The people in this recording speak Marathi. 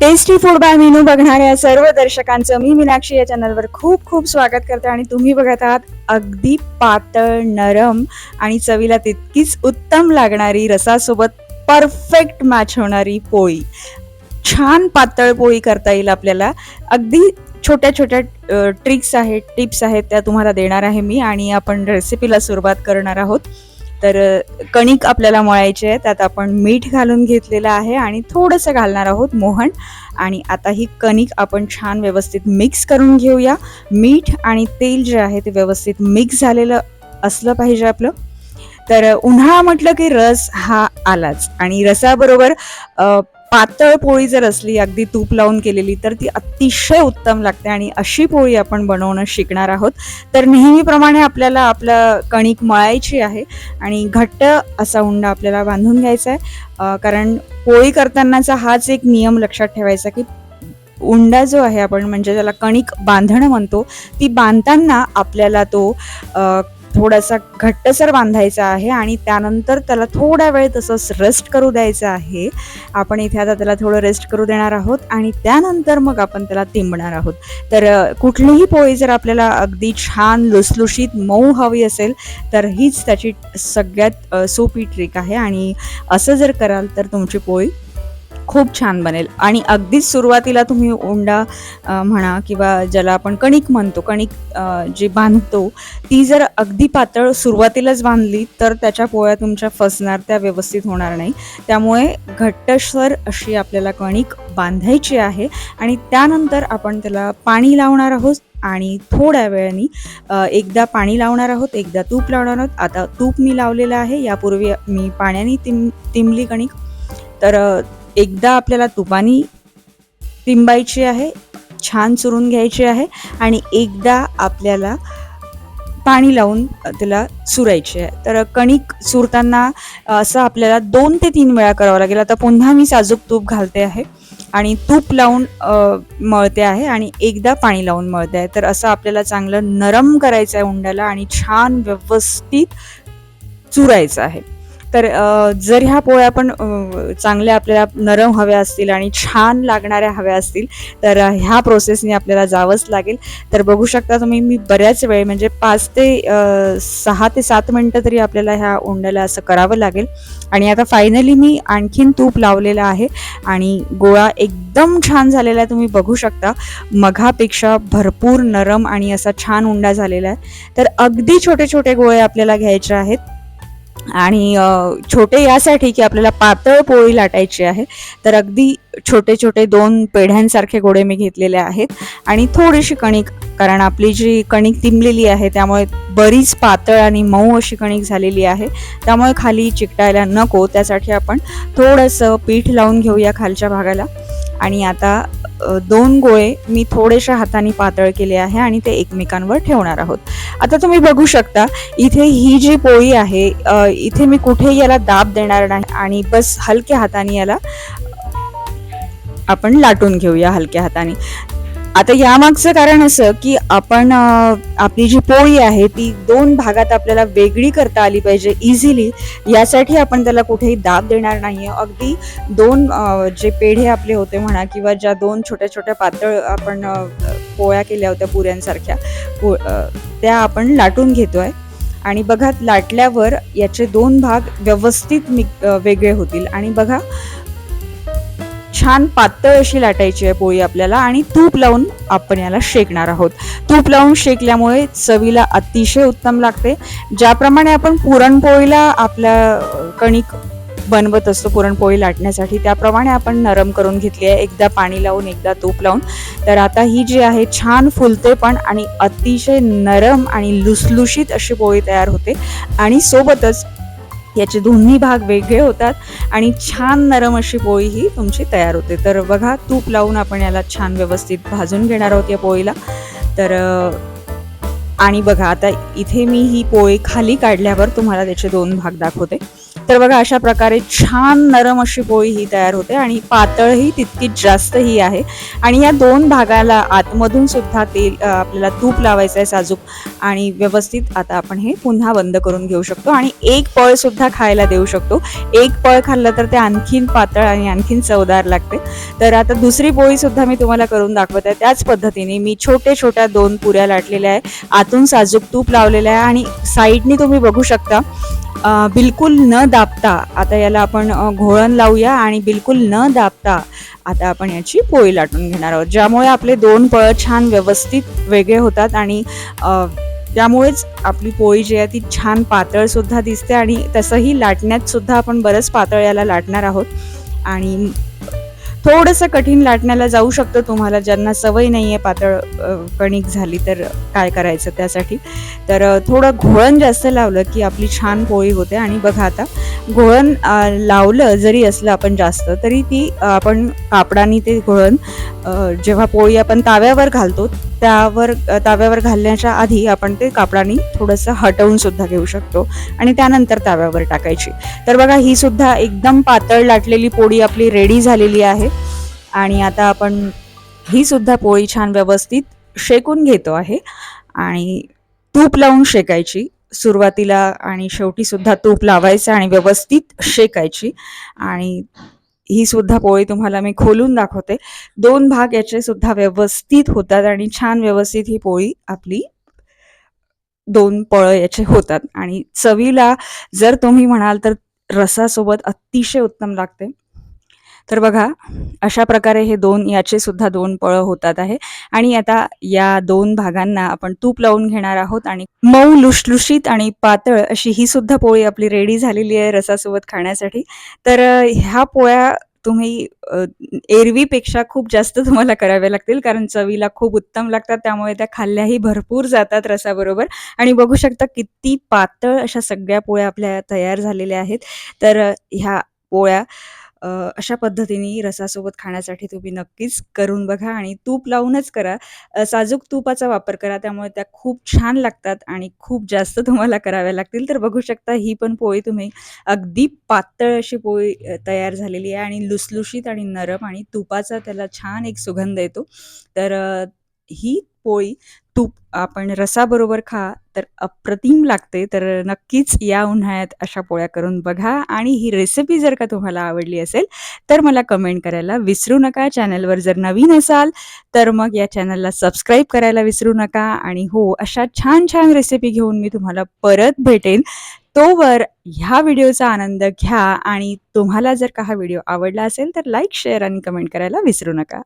टेस्टी फूड बाय मेनू बघणाऱ्या सर्व दर्शकांचं मी मीनाक्षी या चॅनलवर खूप खूप स्वागत करते आणि तुम्ही बघत आहात अगदी पातळ नरम आणि चवीला तितकीच उत्तम लागणारी रसासोबत परफेक्ट मॅच होणारी पोळी. छान पातळ पोळी करता येईल आपल्याला. अगदी छोट्या छोट्या ट्रिक्स आहेत टिप्स आहेत त्या तुम्हाला देणार आहे मी आणि आपण रेसिपीला सुरुवात करणार आहोत. तर कणिक आपल्याला मळायची आहे त्यात आपण मीठ घालून घेतलेलं आहे आणि थोडंसं घालणार आहोत मोहन. आणि आता ही कणिक आपण छान व्यवस्थित मिक्स करून घेऊया. मीठ आणि तेल जे आहे ते व्यवस्थित मिक्स झालेलं असलं पाहिजे आपलं. तर उन्हाळा म्हटलं की रस हा आलाच. आणि रसाबरोबर पातळ पोळी जर असली अगदी तूप लावून केलेली तर ती अतिशय उत्तम लागते आणि अशी पोळी आपण बनवणं शिकणार आहोत. तर नेहमीप्रमाणे आपल्याला आपलं कणिक मळायची आहे आणि घट्ट असा उंडा आपल्याला बांधून घ्यायचा आहे. कारण पोळी करतानाचा हाच एक नियम लक्षात ठेवायचा की उंडा जो आहे आपण म्हणजे ज्याला कणिक बांधणं म्हणतो ती बांधताना आपल्याला तो थोडासा घट्टसर बांधायचा आहे आणि त्यानंतर त्याला थोडा वेळ तसंच रेस्ट करू द्यायचं आहे. आपण इथे आता त्याला थोडं रेस्ट करू देणार आहोत आणि त्यानंतर मग आपण त्याला तिंबणार आहोत. तर कुठलीही पोळी जर आपल्याला अगदी छान लुसलुशीत मऊ हवी असेल तर हीच त्याची सगळ्यात सोपी ट्रिक आहे. आणि असं जर कराल तर तुमची पोळी खूप छान बनेल. आणि अगदीच सुरुवातीला तुम्ही उंडा म्हणा किंवा ज्याला आपण कणिक म्हणतो कणिक जी बांधतो ती जर अगदी पातळ सुरुवातीलाच बांधली तर त्याच्या पोळ्या तुमच्या फसणार त्या व्यवस्थित होणार नाही. त्यामुळे घट्टश्वर अशी आपल्याला कणिक बांधायची आहे आणि त्यानंतर आपण त्याला पाणी लावणार आहोत आणि थोड्या वेळाने एकदा पाणी लावणार आहोत एकदा तूप लावणार आहोत. आता तूप मी लावलेलं आहे यापूर्वी मी पाण्याने तिम तिमली कणिक. तर एकदा आपल्याला तुपानी तिंबायची आहे छान चुरून घ्यायची आहे आणि एकदा आपल्याला पाणी लावून त्याला चुरायची आहे. तर कणिक चुरताना असं आपल्याला दोन ते तीन वेळा करावं लागेल. आता पुन्हा मी साजूक तूप घालते आहे आणि तूप लावून मळते आहे आणि एकदा पाणी लावून मळते आहे. तर असं आपल्याला चांगलं नरम करायचं आहे उंड्याला आणि छान व्यवस्थित चुरायचं आहे. तर जर ह्या पोळ्या पण चांगल्या आपल्याला नरम हव्या असतील आणि छान लागणाऱ्या हव्या असतील तर ह्या प्रोसेसने आपल्याला जावंच लागेल. तर बघू शकता तुम्ही मी बऱ्याच वेळ म्हणजे पाच ते सहा ते सात मिनटं तरी आपल्याला ह्या उंड्याला असं करावं लागेल. आणि आता फायनली मी आणखीन तूप लावलेलं आहे आणि गोळा एकदम छान झालेला आहे तुम्ही बघू शकता. मघापेक्षा भरपूर नरम आणि असा छान उंडा झालेला आहे. तर अगदी छोटे छोटे गोळे आपल्याला घ्यायचे आहेत. आणि छोटे यासाठी की आपल्याला पातळ पोळी लाटायची आहे तर अगदी छोटे छोटे दोन पेढ्यांसारखे गोळे मी घेतलेले आहेत. आणि थोडीशी कणिक कारण आपली जी कणिक तिंबलेली आहे त्यामुळे बरीच पातळ आणि मऊ अशी कणिक झालेली आहे. त्यामुळे खाली चिकटायला नको त्यासाठी आपण थोडंसं पीठ लावून घेऊया खालच्या भागाला. आणि आता दोन गोळे मी थोडेशा हाताने पातळ केले आहे आणि ते एकमेकांवर ठेवणार आहोत. आता तुम्ही बघू शकता इथे ही जी पोळी आहे इथे मी कुठेही याला दाब देणार नाही आणि बस हलक्या हाताने याला आपण लाटून घेऊया हलक्या हाताने. आता यामागचं कारण असं की आपण आपली जी पोळी आहे ती दोन भागात आपल्याला वेगळी करता आली पाहिजे इझिली यासाठी आपण त्याला कुठेही दाब देणार नाही आहे अगदी दोन जे पेढे आपले होते म्हणा किंवा ज्या दोन छोट्या छोट्या पातळ आपण पोळ्या केल्या होत्या पुऱ्यांसारख्या पो- त्या आपण लाटून घेतो आहे आणि बघा लाटल्यावर याचे दोन भाग व्यवस्थित मिक वेगळे होतील. आणि बघा छान पातळ अशी लाटायची आहे पोळी आपल्याला आणि तूप लावून आपण याला शेकणार आहोत. तूप लावून शेकल्यामुळे चवीला अतिशय उत्तम लागते. ज्याप्रमाणे आपण पुरणपोळीला आपल्या कणिक बनवत असतो पुरणपोळी लाटण्यासाठी त्याप्रमाणे आपण नरम करून घेतली आहे. एकदा पाणी लावून एकदा तूप लावून. तर आता ही जी आहे छान फुलते पण आणि अतिशय नरम आणि लुसलुशीत अशी पोळी तयार होते. आणि सोबतच याचे दोन्ही भाग वेगळे होतात आणि छान नरम अशी पोळी ही तुमची तयार होते. तर बघा तूप लावून आपण याला छान व्यवस्थित भाजून घेणार आहोत या पोळीला. तर आणि बघा आता इथे मी ही पोळी खाली काढल्यावर तुम्हाला त्याचे दोन भाग दाखवते. तर बघा अशा प्रकारे छान नरम अशी पोळी ही तयार होते आणि पातळही तितकीच जास्त ही आहे. आणि या दोन भागाला आतमधून सुद्धा तेल आपल्याला तूप लावायचं आहे साजूक. आणि व्यवस्थित आता आपण हे पुन्हा बंद करून घेऊ शकतो आणि एक पळ सुद्धा खायला देऊ शकतो. एक पळ खाल्लं तर ते आणखीन पातळ आणि आणखीन चवदार लागते. तर आता दुसरी पोळी सुद्धा मी तुम्हाला करून दाखवत. आहे त्याच पद्धतीने मी छोटे छोट्या दोन पुऱ्या लाटलेल्या आहे. आतून साजूक तूप लावलेलं आहे आणि साईडनी तुम्ही बघू शकता. बिलकुल न दाबता आता याला आपण घोळण लावूया आणि बिलकुल न दाबता आता आपण याची पोळी लाटून घेणार आहोत. ज्यामुळे आपले दोन पळ छान व्यवस्थित वेगळे होतात आणि त्यामुळेच आपली पोळी जी आहे ती छान पातळसुद्धा दिसते आणि तसंही लाटण्यात सुद्धा आपण बरंच पातळ याला लाटणार आहोत. आणि थोडंसं कठीण लाटण्याला जाऊ शकतं तुम्हाला ज्यांना सवय नाही आहे पातळ कणिक झाली तर काय करायचं त्यासाठी. तर थोडं घोळण जास्त लावलं की आपली छान पोळी होते. आणि बघा आता घोळण लावलं जरी असलं आपण जास्त तरी ती आपण कापडाने ते घोळण जेव्हा पोळी आपण ताव्यावर घालतो त्यावर ताव्यावर घालण्याच्या आधी आपण ते कापडाने थोडंसं हटवून सुद्धा घेऊ शकतो आणि त्यानंतर ताव्यावर टाकायची. तर बघा ही सुद्धा एकदम पातळ लाटलेली पोळी आपली रेडी झालेली आहे आणि आता आपण ही सुद्धा पोळी छान व्यवस्थित शेकून घेतो आहे आणि तूप लावून शेकायची. सुरुवातीला आणि शेवटी सुद्धा तूप लावायचं आणि व्यवस्थित शेकायची. आणि ही सुद्धा पोळी तुम्हाला मी खोलून दाखवते. दोन भाग याचे सुद्धा व्यवस्थित होतात आणि छान व्यवस्थित ही पोळी आपली दोन पळ याचे होतात. आणि चवीला जर तुम्ही म्हणाल तर रसासोबत अतिशय उत्तम लागते. तर बघा अशा प्रकारे हे दोन याचे सुद्धा दोन पळं होतात आहे. आणि आता या दोन भागांना आपण तूप लावून घेणार आहोत आणि मऊ लुशलुशीत आणि पातळ अशी ही सुद्धा पोळी आपली रेडी झालेली आहे रसासोबत खाण्यासाठी. तर ह्या पोळ्या तुम्ही एरवीपेक्षा खूप जास्त तुम्हाला कराव्या लागतील कारण चवीला खूप उत्तम लागतात. त्यामुळे त्या खाल्ल्याही भरपूर जातात रसाबरोबर. आणि बघू शकता किती पातळ अशा सगळ्या पोळ्या आपल्या तयार झालेल्या आहेत. तर ह्या पोळ्या अशा पद्धतीने रसासोबत खाण्यासाठी तुम्ही नक्कीच करून बघा आणि तूप लावूनच करा. साजूक तुपाचा वापर करा त्यामुळे त्या खूप छान लागतात आणि खूप जास्त तुम्हाला कराव्या लागतील. तर बघू शकता ही पण पोळी तुम्ही अगदी पातळ अशी पोळी तयार झालेली आहे आणि लुसलुशीत आणि नरम आणि तुपाचा त्याला छान एक सुगंध येतो. तर ही पोळी तूप आपण रसाबरोबर खा तर अप्रतिम लागते. तर नक्कीच या उन्हाळ्यात अशा पोळ्या करून बघा. आणि ही रेसिपी जर का तुम्हाला आवडली असेल तर मला कमेंट करायला विसरू नका. चॅनलवर जर नवीन असाल तर मग या चॅनलला सबस्क्राईब करायला विसरू नका. आणि हो अशा छान छान रेसिपी घेऊन मी तुम्हाला परत भेटेन. तोवर ह्या व्हिडिओचा आनंद घ्या. आणि तुम्हाला जर का हा व्हिडिओ आवडला असेल तर लाईक शेअर आणि कमेंट करायला विसरू नका.